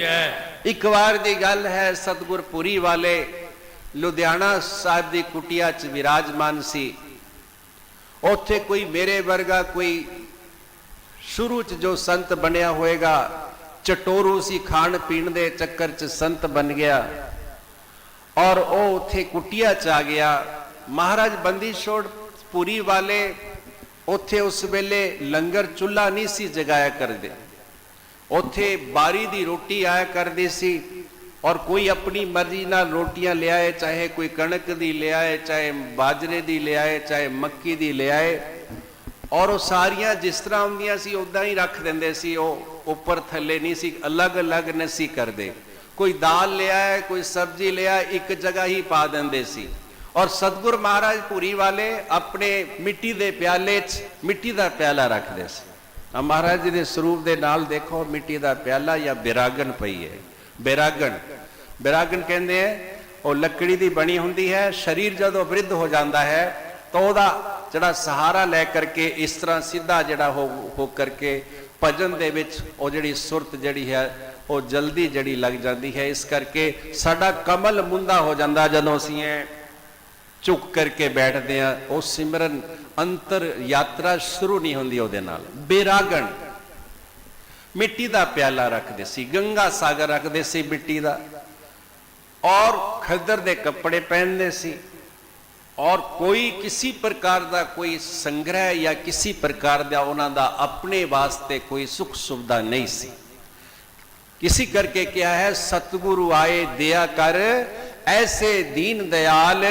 ਜੈ ਇੱਕ ਵਾਰ ਦੀ ਗੱਲ ਹੈ ਸਤਗੁਰ ਪੁਰੀ ਵਾਲੇ ਲੁਧਿਆਣਾ ਸਾਹਿਬ ਦੀ ਕੁਟਿਆ 'ਚ ਵਿਰਾਜਮਾਨ ਸੀ। ਉੱਥੇ ਕੋਈ ਮੇਰੇ ਵਰਗਾ ਕੋਈ ਸ਼ੁਰੂ 'ਚ ਜੋ ਸੰਤ ਬਣਿਆ ਹੋਏਗਾ, ਚਟੋਰੂ ਸੀ ਖਾਣ ਪੀਣ ਦੇ ਚੱਕਰ 'ਚ ਸੰਤ ਬਣ ਗਿਆ। ਔਰ ਉਹ ਉੱਥੇ ਕੁਟਿਆ 'ਚ ਆ ਗਿਆ। ਮਹਾਰਾਜ ਬੰਦੀ ਛੋੜ ਪੁਰੀ ਵਾਲੇ ਉੱਥੇ ਉਸ ਵੇਲੇ ਲੰਗਰ ਚੁੱਲਾ ਨਹੀਂ ਸੀ ਜਗਾਇਆ ਕਰਦੇ। ਉੱਥੇ ਬਾਰੀ ਦੀ ਰੋਟੀ ਆਇਆ ਕਰਦੀ ਸੀ ਔਰ ਕੋਈ ਆਪਣੀ ਮਰਜ਼ੀ ਨਾਲ ਰੋਟੀਆਂ ਲਿਆਏ ਚਾਹੇ ਕੋਈ ਕਣਕ ਦੀ ਲਿਆਏ ਚਾਹੇ ਬਾਜਰੇ ਦੀ ਲਿਆਏ ਚਾਹੇ ਮੱਕੀ ਦੀ ਲਿਆਏ ਔਰ ਉਹ ਸਾਰੀਆਂ ਜਿਸ ਤਰ੍ਹਾਂ ਹੁੰਦੀਆਂ ਸੀ ਉਦਾਂ ਹੀ ਰੱਖ ਦਿੰਦੇ ਸੀ। ਉਹ ਉੱਪਰ ਥੱਲੇ ਨਹੀਂ ਸੀ, ਅਲੱਗ-ਅਲੱਗ ਨਸੀ ਕਰਦੇ। ਕੋਈ ਦਾਲ ਲਿਆਏ ਕੋਈ ਸਬਜ਼ੀ ਲਿਆ ਇੱਕ ਜਗ੍ਹਾ ਹੀ ਪਾ ਦਿੰਦੇ ਸੀ। ਔਰ ਸਤਗੁਰ ਮਹਾਰਾਜ ਪੂਰੀ ਵਾਲੇ ਆਪਣੇ ਮਿੱਟੀ ਦੇ ਪਿਆਲੇ 'ਚ ਮਿੱਟੀ ਦਾ ਪਿਆਲਾ ਰੱਖਦੇ ਸੀ। ਆ ਮਹਾਰਾਜ ਜੀ ਦੇ ਸਰੂਪ ਦੇ ਨਾਲ ਦੇਖੋ, ਮਿੱਟੀ ਦਾ ਪਿਆਲਾ ਜਾਂ ਬਿਰਾਗਨ ਪਈ ਹੈ। ਬਿਰਾਗਨ ਬਿਰਾਗਨ ਕਹਿੰਦੇ ਹੈ ਉਹ ਲੱਕੜੀ ਦੀ ਬਣੀ ਹੁੰਦੀ ਹੈ, ਸਰੀਰ ਜਦੋਂ ਵਿਰਧ ਹੋ ਜਾਂਦਾ ਹੈ, ਤਾਂ ਉਹਦਾ ਜਿਹੜਾ ਸਹਾਰਾ ਲੈ ਕਰਕੇ, ਇਸ ਤਰ੍ਹਾਂ ਸਿੱਧਾ ਜਿਹੜਾ ਹੋ ਹੋ ਕਰਕੇ ਭਜਨ ਦੇ ਵਿੱਚ ਉਹ ਜਿਹੜੀ ਸੁਰਤ ਜਿਹੜੀ ਹੈ, ਉਹ ਜਲਦੀ ਜਿਹੜੀ ਲੱਗ ਜਾਂਦੀ ਹੈ। ਇਸ ਕਰਕੇ ਸਾਡਾ ਕਮਲ ਮੁੰਦਾ ਹੋ ਜਾਂਦਾ ਜਦੋਂ ਅਸੀਂ ਇਹ ਝੁਕ ਕਰਕੇ ਬੈਠਦੇ ਆ ਉਹ ਸਿਮਰਨ ਅੰਤਰ ਯਾਤਰਾ ਸ਼ੁਰੂ ਨਹੀਂ ਹੁੰਦੀ ਉਹਦੇ ਨਾਲ ਬੇਰਾਗਣ ਮਿੱਟੀ ਦਾ ਪਿਆਲਾ ਰੱਖਦੇ ਸੀ ਗੰਗਾ ਸਾਗਰ ਰੱਖਦੇ ਸੀ ਮਿੱਟੀ ਦਾ ਔਰ ਖੱਦਰ ਦੇ ਕੱਪੜੇ ਪਹਿਨਦੇ ਸੀ ਔਰ ਕੋਈ ਕਿਸੇ ਪ੍ਰਕਾਰ ਦਾ ਕੋਈ ਸੰਗ੍ਰਹਿ ਜਾਂ ਕਿਸੇ ਪ੍ਰਕਾਰ ਦਾ ਉਹਨਾਂ ਦਾ ਆਪਣੇ ਵਾਸਤੇ ਕੋਈ ਸੁਖ ਸੁਵਿਧਾ ਨਹੀਂ ਸੀ किसी करके क्या है सतगुरु आए दिया कर ऐसे दीन दयाल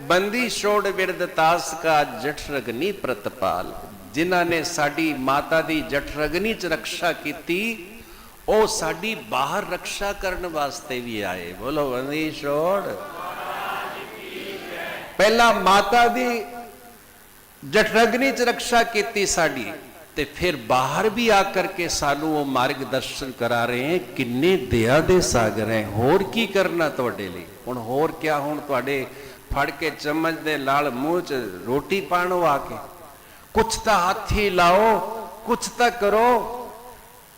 ਬੰਦੀ ਛੋੜ ਵਿਰਦ ਤਾਸ ਕਾ ਜਠਰਗਨੀ ਪ੍ਰਤਪਾਲ। ਜਿਨ੍ਹਾਂ ਨੇ ਸਾਡੀ ਮਾਤਾ ਦੀ ਜਠਰਗਨੀ ਚ ਰੱਖਿਆ ਕੀਤੀ, ਉਹ ਸਾਡੀ ਬਾਹਰ ਰੱਖਿਆ ਕਰਨ ਵਾਸਤੇ ਵੀ ਆਏ। ਬੋਲੋ ਬੰਦੀ ਛੋੜ। ਪਹਿਲਾਂ ਮਾਤਾ ਦੀ ਜਠਰਗਨੀ ਚ ਰੱਖਿਆ ਕੀਤੀ ਸਾਡੀ, ਤੇ ਫਿਰ ਬਾਹਰ ਵੀ ਆ ਕਰਕੇ ਸਾਨੂੰ ਉਹ ਮਾਰਗ ਦਰਸ਼ਨ ਕਰਾ ਰਹੇ ਹੈ। ਕਿੰਨੇ ਦਇਆ ਦੇ ਸਾਗਰ ਹੈ। ਹੋਰ ਕੀ ਕਰਨਾ ਤੁਹਾਡੇ ਲਈ? ਹੁਣ ਹੋਰ ਕਿਆ ਹੁਣ ਤੁਹਾਡੇ ਫੜ ਕੇ ਚਮਚ ਦੇ ਨਾਲ ਮੂੰਹ 'ਚ ਰੋਟੀ ਪਾਣੋ ਆ ਕੇ। ਕੁਛ ਤਾਂ ਹੱਥ ਲਾਓ, ਕੁਛ ਤਾਂ ਕਰੋ।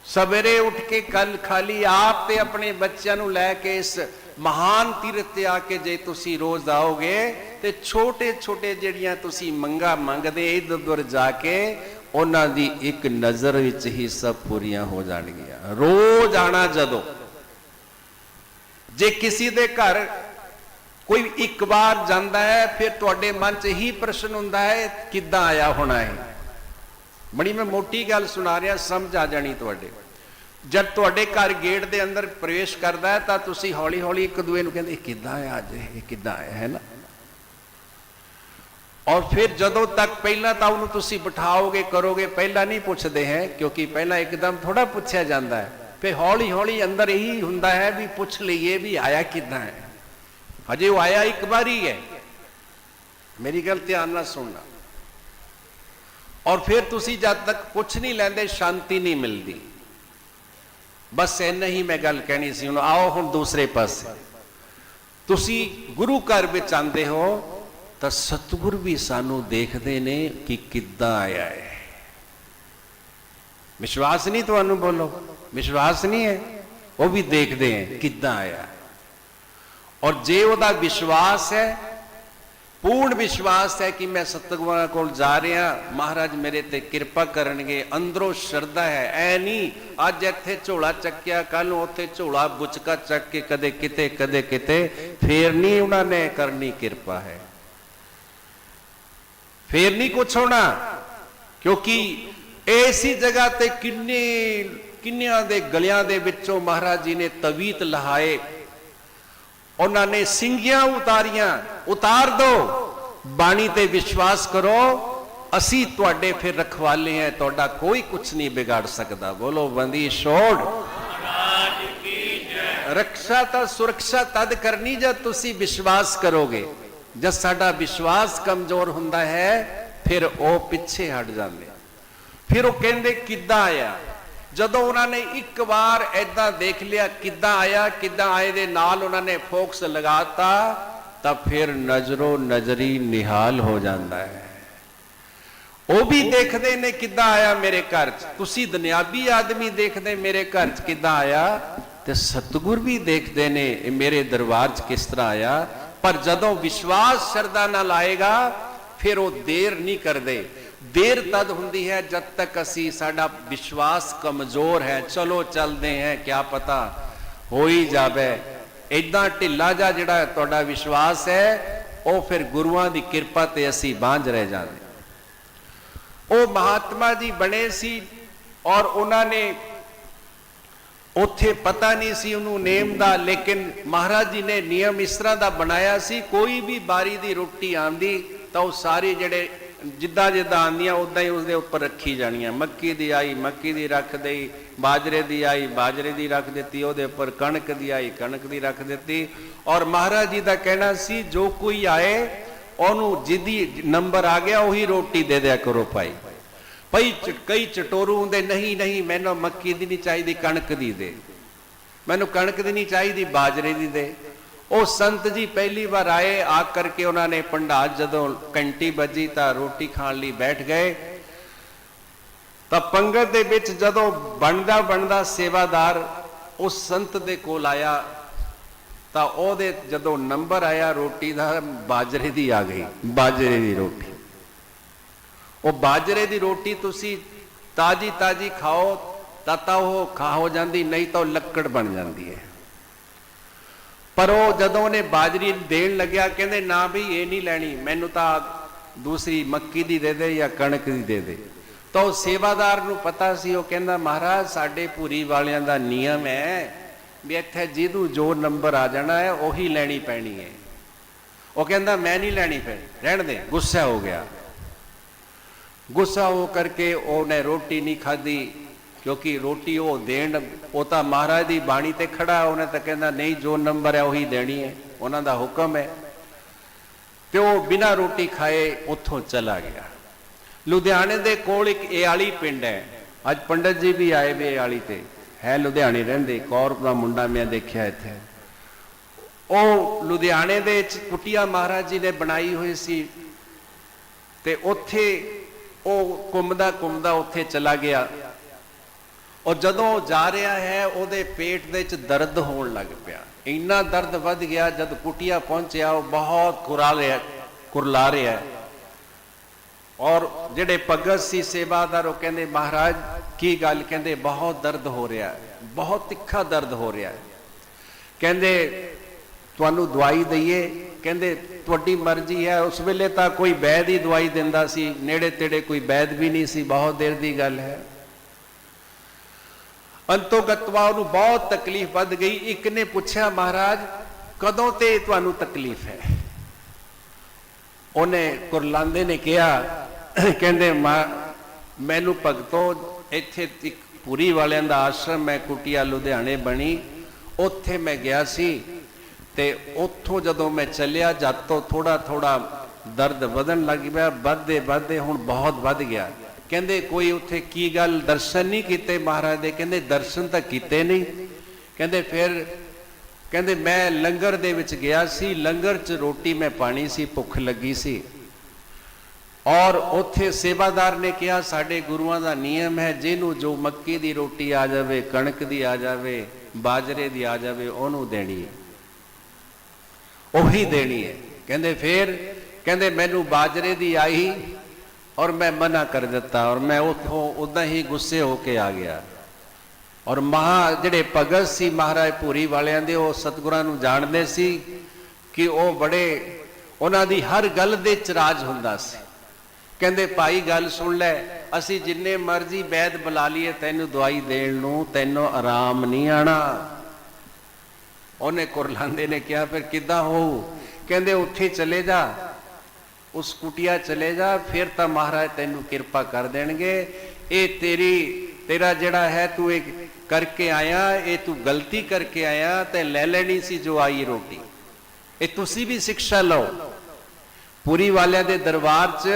ਸਵੇਰੇ ਉੱਠ ਕੇ ਕੱਲ ਖਾਲੀ ਆਪ ਤੇ ਆਪਣੇ ਬੱਚਿਆਂ ਨੂੰ ਲੈ ਕੇ ਇਸ ਮਹਾਨ ਤੀਰਥ ਤੇ ਆ ਕੇ ਜੇ ਤੁਸੀਂ ਰੋਜ਼ ਆਓਗੇ ਤੇ ਛੋਟੇ ਛੋਟੇ ਜਿਹੜੀਆਂ ਤੁਸੀਂ ਮੰਗਾ ਮੰਗਦੇ ਇਧਰ ਉਧਰ ਜਾ ਕੇ, ਉਹਨਾਂ ਦੀ ਇੱਕ ਨਜ਼ਰ ਵਿੱਚ ਹੀ ਸਭ ਪੂਰੀਆਂ ਹੋ ਜਾਣਗੀਆਂ। ਰੋਜ਼ ਆਣਾ ਜਦੋਂ। ਜੇ ਕਿਸੇ ਦੇ ਘਰ ਕੋਈ ਇੱਕ ਵਾਰ ਜਾਂਦਾ ਹੈ, ਫਿਰ ਤੁਹਾਡੇ ਮਨ 'ਚ ਹੀ ਪ੍ਰਸ਼ਨ ਹੁੰਦਾ ਹੈ, ਕਿੱਦਾਂ ਆਇਆ ਹੋਣਾ ਹੈ? ਬੜੀ ਮੈਂ ਮੋਟੀ ਗੱਲ ਸੁਣਾ ਰਿਹਾ, ਸਮਝ ਆ ਜਾਣੀ ਤੁਹਾਡੇ। ਜਦ ਤੁਹਾਡੇ ਘਰ ਗੇਟ ਦੇ ਅੰਦਰ ਪ੍ਰਵੇਸ਼ ਕਰਦਾ ਹੈ, ਤਾਂ ਤੁਸੀਂ ਹੌਲੀ ਹੌਲੀ ਇੱਕ ਦੂਏ ਨੂੰ ਕਹਿੰਦੇ ਕਿੱਦਾਂ ਆਇਆ ਅੱਜ? ਇਹ ਕਿੱਦਾਂ ਆਇਆ, ਹੈ ਨਾ? ਔਰ ਫਿਰ ਜਦੋਂ ਤੱਕ ਪਹਿਲਾਂ ਤਾਂ ਉਹਨੂੰ ਤੁਸੀਂ ਬਿਠਾਓਗੇ, ਕਰੋਗੇ, ਪਹਿਲਾਂ ਨਹੀਂ ਪੁੱਛਦੇ ਹੈ, ਕਿਉਂਕਿ ਪਹਿਲਾਂ ਇੱਕਦਮ ਥੋੜਾ ਪੁੱਛਿਆ ਜਾਂਦਾ ਹੈ। ਫਿਰ ਹੌਲੀ ਹੌਲੀ ਅੰਦਰ ਇਹੀ ਹੁੰਦਾ ਹੈ ਵੀ ਪੁੱਛ ਲਈਏ ਵੀ ਆਇਆ ਕਿੱਦਾਂ ਹੈ? ਅਜੇ ਉਹ ਆਇਆ ਇੱਕ ਵਾਰ ਹੀ। ਹੈ ਮੇਰੀ ਗੱਲ ਧਿਆਨ ਨਾਲ ਸੁਣਨਾ। ਔਰ ਫਿਰ ਤੁਸੀਂ ਜਦ ਤੱਕ ਪੁੱਛ ਨਹੀਂ ਲੈਂਦੇ, ਸ਼ਾਂਤੀ ਨਹੀਂ ਮਿਲਦੀ। ਬਸ ਇੰਨਾ ਹੀ ਮੈਂ ਗੱਲ ਕਹਿਣੀ ਸੀ, ਹੁਣ ਆਓ ਹੁਣ ਦੂਸਰੇ ਪਾਸੇ। ਤੁਸੀਂ ਗੁਰੂ ਘਰ ਵਿੱਚ ਆਂਦੇ ਹੋ, ਤਾਂ ਸਤਿਗੁਰ ਵੀ ਸਾਨੂੰ ਦੇਖਦੇ ਨੇ ਕਿ ਕਿੱਦਾਂ ਆਇਆ ਹੈ। ਵਿਸ਼ਵਾਸ ਨਹੀਂ ਤੁਹਾਨੂੰ ਬੋਲੋ? ਵਿਸ਼ਵਾਸ ਨਹੀਂ ਹੈ? ਉਹ ਵੀ ਦੇਖਦੇ ਹੈ ਕਿੱਦਾਂ ਆਇਆ। ਔਰ ਜੇ ਉਹਦਾ ਵਿਸ਼ਵਾਸ ਹੈ ਪੂਰਨ ਵਿਸ਼ਵਾਸ ਹੈ ਕਿ ਮੈਂ ਸਤਿਗੁਰਾਂ ਕੋਲ ਜਾ ਰਿਹਾ ਮਹਾਰਾਜ ਮੇਰੇ ਤੇ ਕਿਰਪਾ ਕਰਨਗੇ ਅੰਦਰੋਂ ਸ਼ਰਧਾ ਹੈ ਐ ਨਹੀਂ ਅੱਜ ਇੱਥੇ ਝੋਲਾ ਚੱਕਿਆ ਕੱਲ ਨੂੰ ਉੱਥੇ ਝੋਲਾ ਬੁਚਕਾ ਚੱਕ ਕੇ ਕਦੇ ਕਿਤੇ ਕਦੇ ਕਿਤੇ ਫੇਰ ਨਹੀਂ ਉਹਨਾਂ ਨੇ ਕਰਨੀ ਕਿਰਪਾ ਹੈ ਫੇਰ ਨਹੀਂ ਕੁਛ ਹੋਣਾ ਕਿਉਂਕਿ ਐਸੀ ਜਗ੍ਹਾ ਤੇ ਕਿੰਨੇ ਕਿੰਨਿਆਂ ਦੇ ਗਲਿਆਂ ਦੇ ਵਿੱਚੋਂ ਮਹਾਰਾਜ ਜੀ ਨੇ ਤਵੀਤ ਲਹਾਏ ਉਹਨਾਂ ਨੇ ਸਿੰਘੀਆਂ ਉਤਾਰੀਆਂ, ਉਤਾਰ ਦੋ। ਬਾਣੀ ਤੇ ਵਿਸ਼ਵਾਸ ਕਰੋ, ਅਸੀਂ ਤੁਹਾਡੇ ਫਿਰ ਰਖਵਾਲੇ ਆ ਤੁਹਾਡਾ ਕੋਈ ਕੁਝ ਨਹੀਂ ਵਿਗਾੜ ਸਕਦਾ। ਬੋਲੋ, ਬੰਦੀ ਛੋੜ। ਮਹਾਰਾਜ ਕੀ ਜੈ ਰੱਖਿਆ ਤਾਂ ਸੁਰੱਖਿਆ ਤਦ ਕਰਨੀ ਜਦ ਤੁਸੀਂ ਵਿਸ਼ਵਾਸ ਕਰੋਗੇ। ਜਦ ਸਾਡਾ ਵਿਸ਼ਵਾਸ ਕਮਜ਼ੋਰ ਹੁੰਦਾ ਹੈ, ਫਿਰ ਉਹ ਪਿੱਛੇ ਹਟ ਜਾਂਦੇ। ਫਿਰ ਉਹ ਕਹਿੰਦੇ, ਕਿੱਦਾਂ ਆਇਆ? ਜਦੋਂ ਉਹਨਾਂ ਨੇ ਇੱਕ ਵਾਰ ਐਦਾਂ ਦੇਖ ਲਿਆ ਕਿੱਦਾਂ ਆਇਆ, ਕਿੱਦਾਂ ਆਏ ਦੇ ਨਾਲ ਉਹਨਾਂ ਨੇ ਫੋਕਸ ਲਗਾਤਾ ਤਾਂ ਫਿਰ ਨਜ਼ਰੋ ਨਜ਼ਰੀ ਨਿਹਾਲ ਹੋ ਜਾਂਦਾ ਹੈ। ਉਹ ਵੀ ਦੇਖਦੇ ਨੇ ਕਿੱਦਾਂ ਆਇਆ ਮੇਰੇ ਘਰ 'ਚ। ਤੁਸੀਂ ਦੁਨਿਆਵੀ ਆਦਮੀ ਦੇਖਦੇ ਮੇਰੇ ਘਰ 'ਚ ਕਿੱਦਾਂ ਆਇਆ ਤੇ ਸਤਿਗੁਰ ਵੀ ਦੇਖਦੇ ਨੇ ਇਹ ਮੇਰੇ ਦਰਬਾਰ 'ਚ ਕਿਸ ਤਰ੍ਹਾਂ ਆਇਆ। ਪਰ ਜਦੋਂ ਵਿਸ਼ਵਾਸ ਸ਼ਰਧਾ ਨਾਲ ਆਏਗਾ, ਫਿਰ ਉਹ ਦੇਰ ਨਹੀਂ ਕਰਦੇ। ਦੇਰ ਤਦ ਹੁੰਦੀ ਹੈ ਜਦ ਤੱਕ ਅਸੀਂ ਸਾਡਾ ਵਿਸ਼ਵਾਸ ਕਮਜ਼ੋਰ ਹੈ। ਚਲੋ ਚੱਲਦੇ ਹਾਂ, ਕਿਆ ਪਤਾ ਹੋ ਹੀ ਜਾਵੇ। ਇਦਾਂ ਢਿੱਲਾ ਜਾ ਜਿਹੜਾ ਤੁਹਾਡਾ ਵਿਸ਼ਵਾਸ ਹੈ, ਉਹ ਫਿਰ ਗੁਰੂਆਂ ਦੀ ਕਿਰਪਾ ਤੇ ਅਸੀਂ ਬਾਂਝ ਰਹਿ ਜਾਂਦੇ। ਉਹ ਮਹਾਤਮਾ ਜੀ ਬਣੇ ਸੀ ਔਰ ਉਹਨਾਂ ਨੇ ਉੱਥੇ ਪਤਾ ਨਹੀਂ ਸੀ ਉਹਨੂੰ ਨੇਮ ਦਾ, ਲੇਕਿਨ ਮਹਾਰਾਜ ਜੀ ਨੇ ਨਿਯਮ ਇਸ ਤਰ੍ਹਾਂ ਦਾ ਬਣਾਇਆ ਸੀ, ਕੋਈ ਵੀ ਬਾਰੀ ਦੀ ਰੋਟੀ ਆਂਦੀ ਤਾਂ ਉਹ ਸਾਰੇ ਜਿਹੜੇ ਜਿੱਦਾਂ ਜਿੱਦਾਂ ਆਂਦੀਆਂ ਉਦਾਂ ਹੀ ਉਸਦੇ ਉੱਪਰ ਰੱਖੀ ਜਾਣੀਆਂ। ਮੱਕੀ ਦੀ ਆਈ, ਮੱਕੀ ਦੀ ਰੱਖ ਦੇਈ, ਬਾਜਰੇ ਦੀ ਆਈ, ਬਾਜਰੇ ਦੀ ਰੱਖ ਦਿੱਤੀ, ਉਹਦੇ ਉੱਪਰ ਕਣਕ ਦੀ ਆਈ, ਕਣਕ ਦੀ ਰੱਖ ਦਿੱਤੀ। ਔਰ ਮਹਾਰਾਜ ਜੀ ਦਾ ਕਹਿਣਾ ਸੀ, ਜੋ ਕੋਈ ਆਏ, ਉਹਨੂੰ ਜਿੱਦੀ ਨੰਬਰ ਆ ਗਿਆ, ਉਹੀ ਰੋਟੀ ਦੇ ਦਿਆ ਕਰੋ ਭਾਈ। ਭਈ ਚ- ਕਈ ਚਟੋਰੂ ਹੁੰਦੇ, ਨਹੀਂ ਨਹੀਂ, ਮੈਨੂੰ ਮੱਕੀ ਦੀ ਨਹੀਂ ਚਾਹੀਦੀ, ਕਣਕ ਦੀ ਦੇ। ਮੈਨੂੰ ਕਣਕ ਦੀ ਨਹੀਂ ਚਾਹੀਦੀ, ਬਾਜਰੇ ਦੀ ਦੇ। ਉਹ ਸੰਤ ਜੀ ਪਹਿਲੀ ਵਾਰ ਆਏ, ਆ ਕਰਕੇ ਉਹਨਾਂ ਨੇ ਪੰਡਾਲ ਜਦੋਂ ਘੰਟੀ ਵੱਜੀ ਤਾਂ ਰੋਟੀ ਖਾਣ ਲਈ ਬੈਠ ਗਏ। ਤਾਂ ਪੰਗਤ ਦੇ ਵਿੱਚ ਜਦੋਂ ਬਣਦਾ ਬਣਦਾ ਸੇਵਾਦਾਰ ਉਸ ਸੰਤ ਦੇ ਕੋਲ ਆਇਆ, ਤਾਂ ਉਹਦੇ ਜਦੋਂ ਨੰਬਰ ਆਇਆ, ਰੋਟੀ ਦਾ ਬਾਜਰੇ ਦੀ ਆ ਗਈ, ਬਾਜਰੇ ਦੀ ਰੋਟੀ। ਉਹ ਬਾਜਰੇ ਦੀ ਰੋਟੀ ਤੁਸੀਂ ਤਾਜੀ ਤਾਜੀ ਖਾਓ, ਤਾਂ ਤਾਂ ਉਹ ਖਾ ਹੋ ਜਾਂਦੀ, ਨਹੀਂ ਤਾਂ ਉਹ ਲੱਕੜ ਬਣ ਜਾਂਦੀ ਹੈ। ਪਰ ਉਹ ਜਦੋਂ ਉਹਨੇ ਬਾਜਰੀ ਦੇਣ ਲੱਗਿਆ, ਕਹਿੰਦੇ, ਨਾ ਵੀ ਇਹ ਨਹੀਂ ਲੈਣੀ, ਮੈਨੂੰ ਤਾਂ ਦੂਸਰੀ ਮੱਕੀ ਦੀ ਦੇ ਦੇ ਜਾਂ ਕਣਕ ਦੀ ਦੇ ਦੇ। ਤਾਂ ਉਹ ਸੇਵਾਦਾਰ ਨੂੰ ਪਤਾ ਸੀ, ਉਹ ਕਹਿੰਦਾ, ਮਹਾਰਾਜ, ਸਾਡੇ ਪੂਰੀ ਵਾਲਿਆਂ ਦਾ ਨਿਯਮ ਹੈ ਵੀ ਇੱਥੇ ਜਿਹਨੂੰ ਜੋ ਨੰਬਰ ਆ ਜਾਣਾ ਹੈ, ਉਹੀ ਲੈਣੀ ਪੈਣੀ ਹੈ। ਉਹ ਕਹਿੰਦਾ, ਮੈਂ ਨਹੀਂ ਲੈਣੀ ਪੈਣੀ, ਰਹਿਣ ਦੇ, ਗੁੱਸਾ ਹੋ ਗਿਆ। ਗੁੱਸਾ ਹੋ ਕਰਕੇ ਉਹਨੇ ਰੋਟੀ ਨਹੀਂ ਖਾਧੀ। ਕਿਉਂਕਿ ਰੋਟੀ ਉਹ ਦੇਣ, ਉਹ ਤਾਂ ਮਹਾਰਾਜ ਦੀ ਬਾਣੀ ਤੇ ਖੜਾ ਉਹਨੇ ਤਾਂ ਕਹਿੰਦਾ, ਨਹੀਂ, ਜੋ ਨੰਬਰ ਹੈ, ਉਹੀ ਦੇਣੀ ਹੈ। ਉਹਨਾਂ ਦਾ ਹੁਕਮ ਹੈ। ਤੇ ਉਹ ਬਿਨਾਂ ਰੋਟੀ ਖਾਏ ਉੱਥੋਂ ਚਲਾ ਗਿਆ। ਲੁਧਿਆਣੇ ਦੇ ਕੋਲ ਇੱਕ ਏਆਲੀ ਪਿੰਡ ਹੈ। ਅੱਜ ਪੰਡਤ ਜੀ ਵੀ ਆਏ ਵੇ ਏਆਲੀ ਤੇ। ਹੈ ਲੁਧਿਆਣੇ ਰਹਿੰਦੇ ਕੌਰ ਦਾ ਮੁੰਡਾ ਮੈਂ ਦੇਖਿਆ ਇੱਥੇ। ਉਹ ਲੁਧਿਆਣੇ ਦੇ ਵਿੱਚ ਕੁਟਿਆ ਮਹਾਰਾਜ ਜੀ ਨੇ ਬਣਾਈ ਹੋਈ ਸੀ। ਤੇ ਉੱਥੇ ਉਹ ਘੁੰਮਦਾ ਘੁੰਮਦਾ ਉੱਥੇ ਚਲਾ ਗਿਆ। ਔਰ ਜਦੋਂ ਉਹ ਜਾ ਰਿਹਾ ਹੈ, ਉਹਦੇ ਪੇਟ ਦੇ ਵਿੱਚ ਦਰਦ ਹੋਣ ਲੱਗ ਪਿਆ। ਇੰਨਾ ਦਰਦ ਵੱਧ ਗਿਆ, ਜਦ ਕੁਟਿਆ ਪਹੁੰਚਿਆ, ਉਹ ਬਹੁਤ ਕੁਰਾ ਰਿਹਾ, ਕੁਰਲਾ ਰਿਹਾ। ਔਰ ਜਿਹੜੇ ਭਗਤ ਸੀ, ਸੇਵਾਦਾਰ, ਉਹ ਕਹਿੰਦੇ, ਮਹਾਰਾਜ, ਕੀ ਗੱਲ? ਕਹਿੰਦੇ, ਬਹੁਤ ਦਰਦ ਹੋ ਰਿਹਾ ਹੈ, ਬਹੁਤ ਤਿੱਖਾ ਦਰਦ ਹੋ ਰਿਹਾ ਹੈ। ਕਹਿੰਦੇ, ਤੁਹਾਨੂੰ ਦਵਾਈ ਦਈਏ। ਕਹਿੰਦੇ, ਤੁਹਾਡੀ ਮਰਜ਼ੀ ਹੈ। ਉਸ ਵੇਲੇ ਤਾਂ ਕੋਈ ਵੈਦ ਹੀ ਦਵਾਈ ਦਿੰਦਾ ਸੀ, ਨੇੜੇ ਤੇੜੇ ਕੋਈ ਵੈਦ ਵੀ ਨਹੀਂ ਸੀ, ਬਹੁਤ ਦੇਰ ਦੀ ਗੱਲ ਹੈ। ਅੰਤੋਗਤਵਾ ਉਹਨੂੰ ਬਹੁਤ ਤਕਲੀਫ ਵੱਧ ਗਈ। ਇੱਕ ਨੇ ਪੁੱਛਿਆ, ਮਹਾਰਾਜ, ਕਦੋਂ ਤੇ ਤੁਹਾਨੂੰ ਤਕਲੀਫ ਹੈ? ਉਹਨੇ ਕੁਰਲਾਂਦੇ ਨੇ ਕਿਹਾ, ਕਹਿੰਦੇ ਮੈਨੂੰ ਭਗਤੋ ਇੱਥੇ ਇੱਕ ਪੂਰੀ ਵਾਲਿਆਂ ਦਾ ਆਸ਼ਰਮ ਹੈ, ਕੁਟਿਆ ਲੁਧਿਆਣੇ ਬਣੀ। ਉੱਥੇ ਮੈਂ ਗਿਆ ਸੀ ਤੇ ਉੱਥੋਂ ਜਦੋਂ ਮੈਂ ਚੱਲਿਆ, ਜਦ ਤੋਂ ਥੋੜਾ ਥੋੜਾ ਦਰਦ ਵਧਣ ਲੱਗ ਪਿਆ। ਵੱਧਦੇ ਵੱਧਦੇ ਹੁਣ ਬਹੁਤ ਵੱਧ ਗਿਆ। ਕਹਿੰਦੇ ਕੋਈ ਉੱਥੇ ਕੀ ਗੱਲ ਦਰਸ਼ਨ ਨਹੀਂ ਕੀਤੇ ਮਹਾਰਾਜ ਦੇ? ਕਹਿੰਦੇ ਦਰਸ਼ਨ ਤਾਂ ਕੀਤੇ ਨਹੀਂ। ਕਹਿੰਦੇ ਫਿਰ ਕਹਿੰਦੇ ਮੈਂ ਲੰਗਰ ਦੇ ਵਿੱਚ ਗਿਆ ਸੀ, ਲੰਗਰ 'ਚ ਰੋਟੀ ਮੈਂ ਪਾਣੀ ਸੀ, ਭੁੱਖ ਲੱਗੀ ਸੀ। ਔਰ ਉੱਥੇ ਸੇਵਾਦਾਰ ਨੇ ਕਿਹਾ, ਸਾਡੇ ਗੁਰੂਆਂ ਦਾ ਨਿਯਮ ਹੈ, ਜਿਹਨੂੰ ਜੋ ਮੱਕੀ ਦੀ ਰੋਟੀ ਆ ਜਾਵੇ, ਕਣਕ ਦੀ ਆ ਜਾਵੇ, ਬਾਜਰੇ ਦੀ ਆ ਜਾਵੇ, ਉਹਨੂੰ ਦੇਣੀ ਹੈ। ਉਹੀ ਦੇਣੀ ਹੈ। ਕਹਿੰਦੇ ਫੇਰ, ਕਹਿੰਦੇ ਮੈਨੂੰ ਬਾਜਰੇ ਦੀ ਆਈ ਔਰ ਮੈਂ ਮਨਾ ਕਰ ਦਿੱਤਾ ਔਰ ਮੈਂ ਉੱਥੋਂ ਉਦਾਂ ਹੀ ਗੁੱਸੇ ਹੋ ਕੇ ਆ ਗਿਆ। ਔਰ ਮਹਾ ਜਿਹੜੇ ਭਗਤ ਸੀ ਮਹਾਰਾਜ ਪੂਰੀ ਵਾਲਿਆਂ ਦੇ, ਉਹ ਸਤਿਗੁਰਾਂ ਨੂੰ ਜਾਣਦੇ ਸੀ ਕਿ ਉਹ ਬੜੇ, ਉਹਨਾਂ ਦੀ ਹਰ ਗੱਲ ਦੇ ਚਰਾਜ ਹੁੰਦਾ ਸੀ। ਕਹਿੰਦੇ, ਭਾਈ, ਗੱਲ ਸੁਣ ਲੈ, ਅਸੀਂ ਜਿੰਨੇ ਮਰਜ਼ੀ ਵੈਦ ਬੁਲਾ ਲਈਏ, ਤੈਨੂੰ ਦਵਾਈ ਦੇਣ ਨੂੰ ਤੈਨੂੰ ਆਰਾਮ ਨਹੀਂ ਆਣਾ। ਉਹਨੇ ਕੁਰਲਾਂਦੇ ਨੇ ਕਿਹਾ, ਫਿਰ ਕਿੱਦਾਂ ਹੋਊ? ਕਹਿੰਦੇ, ਉੱਥੇ ਚਲੇ ਜਾ ਉਸ ਕੁਟਿਆ ਚਲੇ ਜਾ ਫਿਰ ਤਾਂ ਮਹਾਰਾਜ ਤੈਨੂੰ ਕਿਰਪਾ ਕਰ ਦੇਣਗੇ ਇਹ ਤੇਰੀ ਤੇਰਾ ਜਿਹੜਾ ਹੈ ਤੂੰ ਇਹ ਕਰਕੇ ਆਇਆ ਇਹ ਤੂੰ ਗਲਤੀ ਕਰਕੇ ਆਇਆ ਤੇ ਲੈ ਲੈਣੀ ਸੀ ਜੋ ਆਈ ਰੋਟੀ ਇਹ ਤੁਸੀਂ ਵੀ ਸਿੱਖਿਆ ਲਓ ਪੂਰੀ ਵਾਲਿਆਂ ਦੇ ਦਰਬਾਰ 'ਚ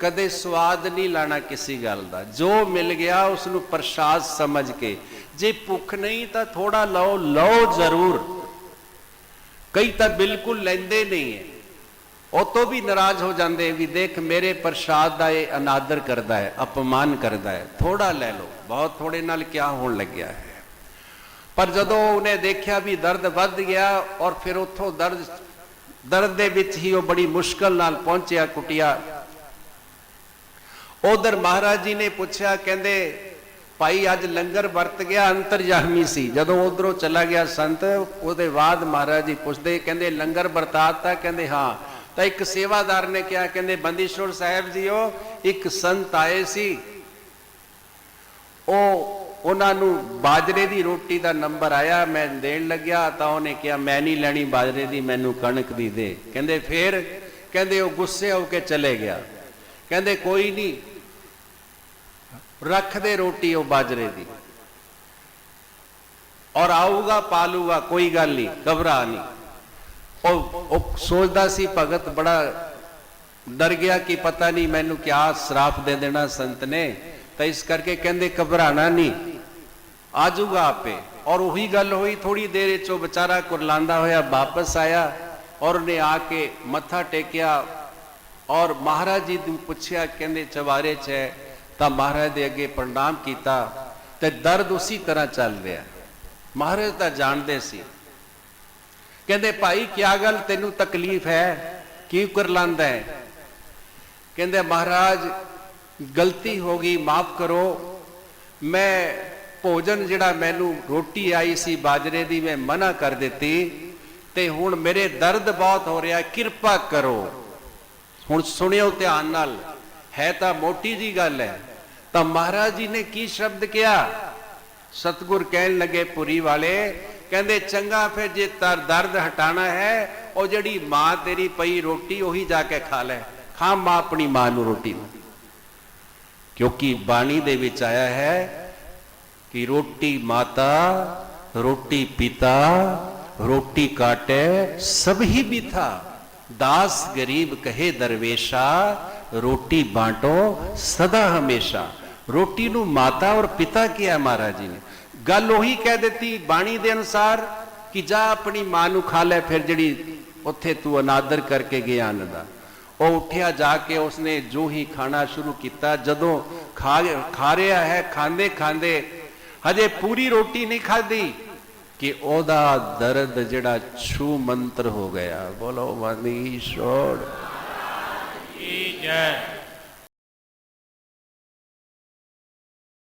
ਕਦੇ ਸਵਾਦ ਨਹੀਂ ਲਾਣਾ ਕਿਸੇ ਗੱਲ ਦਾ ਜੋ ਮਿਲ ਗਿਆ ਉਸ ਨੂੰ ਪ੍ਰਸ਼ਾਦ ਸਮਝ ਕੇ ਜੇ ਭੁੱਖ ਨਹੀਂ ਤਾਂ ਥੋੜਾ ਲਓ ਲਓ ਜ਼ਰੂਰ ਕਈ ਤਾਂ ਬਿਲਕੁਲ ਲੈਂਦੇ ਨਹੀਂ ਹੈ ਉਹ ਤੋਂ ਵੀ ਨਾਰਾਜ਼ ਹੋ ਜਾਂਦੇ ਵੀ ਦੇਖ ਮੇਰੇ ਪ੍ਰਸ਼ਾਦ ਦਾ ਇਹ ਅਨਾਦਰ ਕਰਦਾ ਹੈ, ਅਪਮਾਨ ਕਰਦਾ ਹੈ। ਥੋੜਾ ਲੈ ਲਓ, ਬਹੁਤ ਥੋੜੇ ਨਾਲ ਕਿਆ ਹੋਣ ਲੱਗਿਆ ਹੈ। ਪਰ ਜਦੋਂ ਉਹਨੇ ਦੇਖਿਆ ਵੀ ਦਰਦ ਵੱਧ ਗਿਆ ਔਰ ਫਿਰ ਉੱਥੋਂ ਦਰਦ ਦਰਦ ਦੇ ਵਿੱਚ ਹੀ ਉਹ ਬੜੀ ਮੁਸ਼ਕਲ ਨਾਲ ਪਹੁੰਚਿਆ ਕੁਟਿਆ। ਉਧਰ ਮਹਾਰਾਜ ਜੀ ਨੇ ਪੁੱਛਿਆ, ਕਹਿੰਦੇ, ਭਾਈ, ਅੱਜ ਲੰਗਰ ਵਰਤ ਗਿਆ ਅੰਤਰਜਾਮੀ ਸੀ। ਜਦੋਂ ਉਧਰੋਂ ਚਲਾ ਗਿਆ ਸੰਤ, ਉਹਦੇ ਬਾਅਦ ਮਹਾਰਾਜ ਜੀ ਪੁੱਛਦੇ, ਕਹਿੰਦੇ, ਲੰਗਰ ਵਰਤਾਤਾ ਕਹਿੰਦੇ, ਹਾਂ। ਤਾਂ ਇੱਕ ਸੇਵਾਦਾਰ ਨੇ ਕਿਹਾ, ਕਹਿੰਦੇ ਬੰਦੀਸ਼ਵਰ ਸਾਹਿਬ ਜੀਓ, ਇੱਕ ਸੰਤ ਆਏ ਸੀ। ਉਹ ਉਹਨਾਂ ਨੂੰ ਬਾਜਰੇ ਦੀ ਰੋਟੀ ਦਾ ਨੰਬਰ ਆਇਆ, ਮੈਂ ਦੇਣ ਲੱਗਿਆ, ਤਾਂ ਉਹਨੇ ਕਿਹਾ, ਮੈਂ ਨਹੀਂ ਲੈਣੀ ਬਾਜਰੇ ਦੀ, ਮੈਨੂੰ ਕਣਕ ਦੀ ਦੇ। ਕਹਿੰਦੇ, ਫੇਰ? ਕਹਿੰਦੇ, ਉਹ ਗੁੱਸੇ ਹੋ ਕੇ ਚਲੇ ਗਿਆ। ਕਹਿੰਦੇ, ਕੋਈ ਨਹੀਂ ਰੱਖ ਦੇ ਰੋਟੀ ਉਹ ਬਾਜਰੇ ਦੀ। ਔਰ ਆਊਗਾ, ਪਾਲੂਗਾ, ਕੋਈ ਗੱਲ ਨਹੀਂ, ਘਬਰਾ ਨਹੀਂ। ਉਹ ਸੋਚਦਾ ਸੀ ਭਗਤ ਬੜਾ ਡਰ ਗਿਆ ਕਿ ਪਤਾ ਨਹੀਂ ਮੈਨੂੰ ਕਿਆ ਸਰਾਪ ਦੇ ਦੇਣਾ ਸੰਤ ਨੇ, ਤਾਂ ਇਸ ਕਰਕੇ ਕਹਿੰਦੇ ਘਬਰਾਣਾ ਨਹੀਂ। ਆਜੂਗਾ ਆਪੇ। ਔਰ ਉਹੀ ਗੱਲ ਹੋਈ ਥੋੜੀ ਦੇਰ ਵਿੱਚ ਉਹ ਵਿਚਾਰਾ ਕੁਰਲਾਂਦਾ ਹੋਇਆ ਵਾਪਸ ਆਇਆ ਔਰ ਉਹਨੇ ਆ ਕੇ ਮੱਥਾ ਟੇਕਿਆ ਔਰ ਮਹਾਰਾਜ ਜੀ ਨੂੰ ਪੁੱਛਿਆ, ਕਹਿੰਦੇ ਚਵਾਰੇ 'ਚ ਹੈ, ਤਾਂ ਮਹਾਰਾਜ ਦੇ ਅੱਗੇ ਪ੍ਰਣਾਮ ਕੀਤਾ ਤੇ ਦਰਦ ਉਸੇ ਤਰ੍ਹਾਂ ਚੱਲ ਰਿਹਾ। ਮਹਾਰਾਜ ਤਾਂ ਜਾਣਦੇ ਸੀ। ਕਹਿੰਦੇ, ਭਾਈ, ਕਿਆ ਗੱਲ ਤੈਨੂੰ ਤਕਲੀਫ ਹੈ? ਕੀ ਕੁਰਲਾਂਦਾ ਹੈ? ਕਹਿੰਦੇ, ਮਹਾਰਾਜ, ਗਲਤੀ ਹੋ ਗਈ, ਮਾਫ ਕਰੋ। ਮੈਂ ਭੋਜਨ ਜਿਹੜਾ ਮੈਨੂੰ ਰੋਟੀ ਆਈ ਸੀ ਬਾਜਰੇ ਦੀ, ਮੈਂ ਮਨਾ ਕਰ ਦਿੱਤੀ ਤੇ ਹੁਣ ਮੇਰੇ ਦਰਦ ਬਹੁਤ ਹੋ ਰਿਹਾ, ਕਿਰਪਾ ਕਰੋ। ਹੁਣ ਸੁਣਿਓ ਧਿਆਨ ਨਾਲ, ਹੈ ਤਾਂ ਮੋਟੀ ਜੀ ਗੱਲ ਹੈ। ਤਾਂ ਮਹਾਰਾਜ ਜੀ ਨੇ ਕੀ ਸ਼ਬਦ ਕਿਹਾ? ਸਤਗੁਰ ਕਹਿਣ ਲੱਗੇ, ਪੁਰੀ ਵਾਲੇ ਕਹਿੰਦੇ, ਚੰਗਾ, ਫਿਰ ਜੇ ਤਰ ਦਰਦ ਹਟਾਣਾ ਹੈ, ਉਹ ਜਿਹੜੀ ਮਾਂ ਤੇਰੀ ਪਈ ਰੋਟੀ, ਉਹੀ ਜਾ ਕੇ ਖਾ ਲੈ। ਖਾ, ਮਾਂ ਆਪਣੀ ਮਾਂ ਨੂੰ ਰੋਟੀ ਕਿਉਂਕਿ ਬਾਣੀ ਦੇ ਵਿੱਚ ਆਇਆ ਹੈ ਕਿ ਰੋਟੀ ਮਾਤਾ, ਰੋਟੀ ਪਿਤਾ, ਰੋਟੀ ਕਾਟੇ, ਸਭ ਹੀ ਬਿਥਾ ਦਾਸ ਗਰੀਬ ਕਹੇ ਦਰਵੇਸ਼ਾ, ਰੋਟੀ ਬਾਟੋ ਸਦਾ ਹਮੇਸ਼ਾ। ਰੋਟੀ ਨੂੰ ਮਾਤਾ ਔਰ ਪਿਤਾ ਕਿਹਾ, ਮਹਾਰਾਜ ਜੀ ਨੇ। ਗੱਲ ਉਹੀ ਕਹਿ ਦਿੱਤੀ ਬਾਣੀ ਦੇ ਅਨੁਸਾਰ ਕਿ ਜਾ ਆਪਣੀ ਮਾਂ ਨੂੰ ਖਾ ਲੈ ਫਿਰ ਜਿਹੜੀ ਉੱਥੇ ਤੂੰ ਅਨਾਦਰ ਕਰਕੇ ਗਿਆ ਅੰਨ ਦਾ। ਉਹ ਉੱਠਿਆ ਜਾ ਕੇ ਉਸਨੇ ਜੋ ਹੀ ਖਾਣਾ ਸ਼ੁਰੂ ਕੀਤਾ। ਜਦੋਂ ਖਾ ਖਾ ਰਿਹਾ ਹੈ, ਖਾਂਦੇ ਖਾਂਦੇ ਹਜੇ ਪੂਰੀ ਰੋਟੀ ਨਹੀਂ ਖਾਧੀ ਕਿ ਉਹਦਾ ਦਰਦ ਜਿਹੜਾ ਛੂ ਮੰਤਰ ਹੋ ਗਿਆ। ਬੋਲੋ ਮਨੀਸ਼ੋਰ ਕੀ ਜੈ।